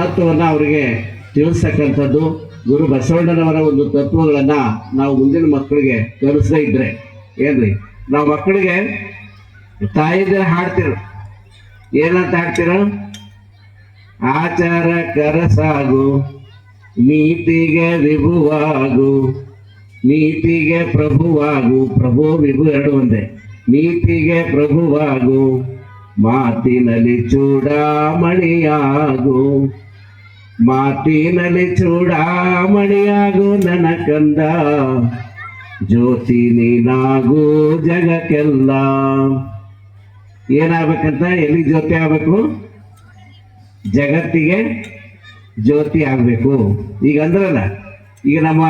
ಮಹತ್ವವನ್ನು ಅವರಿಗೆ ತಿಳಿಸ್ತಕ್ಕಂಥದ್ದು. ಗುರು ಬಸವಣ್ಣನವರ ಒಂದು ತತ್ವಗಳನ್ನು ನಾವು ಮುಂದಿನ ಮಕ್ಕಳಿಗೆ ಕಲಿಸದೇ ಇದ್ರೆ, ಏನ್ರಿ? ನಾವು ಮಕ್ಕಳಿಗೆ ತಾಯಿದ್ರೆ ಹಾಡ್ತಿರು. ಏನಂತ ಹಾಡ್ತಿರ? ಆಚಾರ ಕರಸಾಗು ನೀತಿಗೆ ವಿಭುವಾಗು ನೀತಿಗೆ ಪ್ರಭುವಾಗು ಪ್ರಭು ವಿಭು ಎರಡು ಒಂದೇ. ನೀತಿಗೆ ಪ್ರಭುವಾಗು ಮಾತಿನಲ್ಲಿ ಚೂಡಾಮಣಿಯಾಗು ಮಾತಿನಲ್ಲಿ ಚೂಡಾಮಣಿಯಾಗು ನನ್ನ ಕಂದ ಜ್ಯೋತಿ ನೀನಾಗು ಜಗಕ್ಕೆಲ್ಲ. ಏನಾಗ್ಬೇಕಂತ ಎಲ್ಲಿ ಜ್ಯೋತಿ ಆಗ್ಬೇಕು? ಜಗತ್ತಿಗೆ ಜ್ಯೋತಿ ಆಗಬೇಕು. ಈಗ ಅಂದ್ರಲ್ಲ, ಈಗ ನಮ್ಮ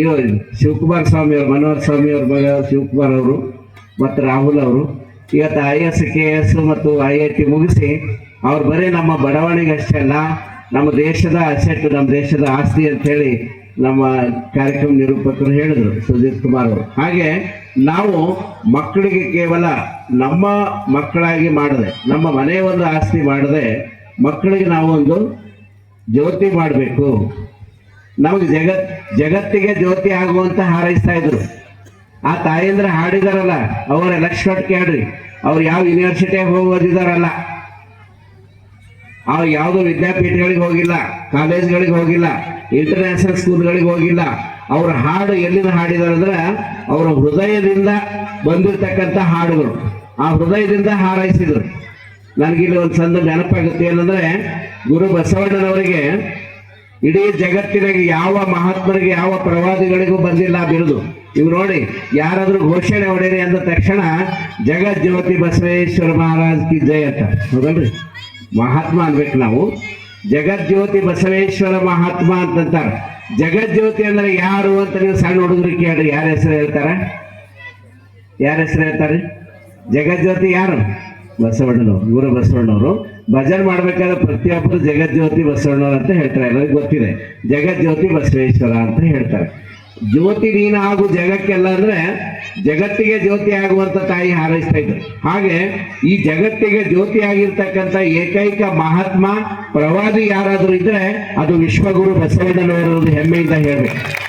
ಇವ್ರು ಶಿವಕುಮಾರ್ ಸ್ವಾಮಿ ಅವರು ಮನೋಹರ್ ಸ್ವಾಮಿ ಅವ್ರ ಮಗ ಶಿವಕುಮಾರ್ ಅವರು, ಮತ್ತು ರಾಹುಲ್ ಅವರು, ಇವತ್ತು ಐ ಎಸ್ ಕೆ ಎಸ್ ಮತ್ತು ಐ ಐ ಟಿ ಮುಗಿಸಿ ಅವ್ರು ಬರೀ ನಮ್ಮ ಬಡವಣಿಗೆ ಅಷ್ಟೇ ಅಲ್ಲ ನಮ್ಮ ದೇಶದ ಅಸೆಟ್ ನಮ್ಮ ದೇಶದ ಆಸ್ತಿ ಅಂತೇಳಿ ನಮ್ಮ ಕಾರ್ಯಕ್ರಮ ನಿರೂಪಕರು ಹೇಳಿದರು ಸುಜಿತ್ ಕುಮಾರ್ ಅವರು. ಹಾಗೆ ನಾವು ಮಕ್ಕಳಿಗೆ ಕೇವಲ ನಮ್ಮ ಮಕ್ಕಳಾಗಿ ಮಾಡದೆ, ನಮ್ಮ ಮನೆಯ ಒಂದು ಆಸ್ತಿ ಮಾಡದೆ ಮಕ್ಕಳಿಗೆ ನಾವು ಒಂದು ಜ್ಯೋತಿ ಮಾಡಬೇಕು. ನಮಗೆ ಜಗತ್, ಜಗತ್ತಿಗೆ ಜ್ಯೋತಿ ಆಗುವಂತ ಹಾರೈಸ್ತಾ ಇದ್ರು. ಆ ತಾಯಂದ್ರೆ ಹಾಡಿದಾರಲ್ಲ ಅವರ ಲಕ್ಷ ಕೇಳ್ರಿ ಅವ್ರು ಯಾವ ಯೂನಿವರ್ಸಿಟಿಗೆ ಹೋಗಿ ಅವ್ರು ಯಾವುದೋ ವಿದ್ಯಾಪೀಠಗಳಿಗೆ ಹೋಗಿಲ್ಲ, ಕಾಲೇಜ್ಗಳಿಗೆ ಹೋಗಿಲ್ಲ ಇಂಟರ್ನ್ಯಾಷನಲ್ ಸ್ಕೂಲ್ಗಳಿಗೆ ಹೋಗಿಲ್ಲ. ಅವರ ಹಾಡು ಎಲ್ಲಿಂದ ಹಾಡಿದಾರಂದ್ರೆ ಅವರ ಹೃದಯದಿಂದ ಬಂದಿರತಕ್ಕಂಥ ಹಾಡುಗಳು. ಆ ಹೃದಯದಿಂದ ಹಾರೈಸಿದ್ರು. ನನಗಿಲ್ಲಿ ಒಂದು ಸಂದ ನೆನಪಾಗುತ್ತೆ ಏನಂದ್ರೆ ಗುರು ಬಸವಣ್ಣನವರಿಗೆ ಇಡೀ ಜಗತ್ತಿನಾಗ ಯಾವ ಮಹಾತ್ಮರಿಗೆ, ಯಾವ ಪ್ರವಾದಿಗಳಿಗೂ ಬಂದಿಲ್ಲ ಬಿರುದು. ಇವ್ ನೋಡಿ, ಯಾರಾದರೂ ಘೋಷಣೆ ಹೊಡೀರಿ ಅಂದ ತಕ್ಷಣ ಜಗಜ್ಯೋತಿ ಬಸವೇಶ್ವರ ಮಹಾರಾಜ್ ಕಿ ಜಯ ಅಂತ. ಹೌದಲ್ರಿ? ಮಹಾತ್ಮ ಅನ್ಬೇಕು ನಾವು ಜಗಜ್ಯೋತಿ ಬಸವೇಶ್ವರ ಮಹಾತ್ಮ ಅಂತಂತಾರೆ ಜಗಜ್ಯೋತಿ ಅಂದ್ರೆ ಯಾರು ಅಂತ ನೀವು ಸಣ್ಣ ಹುಡುಗರು ಕೇಳ್ರಿ, ಯಾರ ಹೆಸರು ಹೇಳ್ತಾರ? ಯಾರ ಹೆಸರು ಹೇಳ್ತಾರೆ? ಜಗಜ್ಯೋತಿ ಯಾರು? ಬಸವಣ್ಣನವರು ಗುರು ಬಸವಣ್ಣವರು. ಭಜನೆ ಮಾಡ್ಬೇಕಾದ್ರೆ ಪ್ರತಿಯೊಬ್ಬರು ಜಗಜ್ಯೋತಿ ಬಸವಣ್ಣವ್ರು ಅಂತ ಹೇಳ್ತಾರೆ, ಎಲ್ಲರಿಗೂ ಗೊತ್ತಿದೆ. ಜಗಜ್ಯೋತಿ ಬಸವೇಶ್ವರ ಅಂತ ಹೇಳ್ತಾರೆ. ಜ್ಯೋತಿ ನೀನಾಗು ಜಗಕ್ಕೆಲ್ಲ ಅಂದ್ರೆ ಜಗತ್ತಿಗೆ ಜ್ಯೋತಿ ಆಗುವಂತ ತಾಯಿ ಹಾರೈಸ್ತಾ ಇದ್ರು. ಹಾಗೆ ಈ ಜಗತ್ತಿಗೆ ಜ್ಯೋತಿ ಆಗಿರ್ತಕ್ಕಂಥ ಏಕೈಕ ಮಹಾತ್ಮ ಪ್ರವಾದಿ ಯಾರಾದರೂ ಇದ್ರೆ ಅದು ವಿಶ್ವಗುರು ಬಸವಣ್ಣನವರು ಹೆಮ್ಮೆಯಿಂದ ಹೇಳ್ಬೇಕು.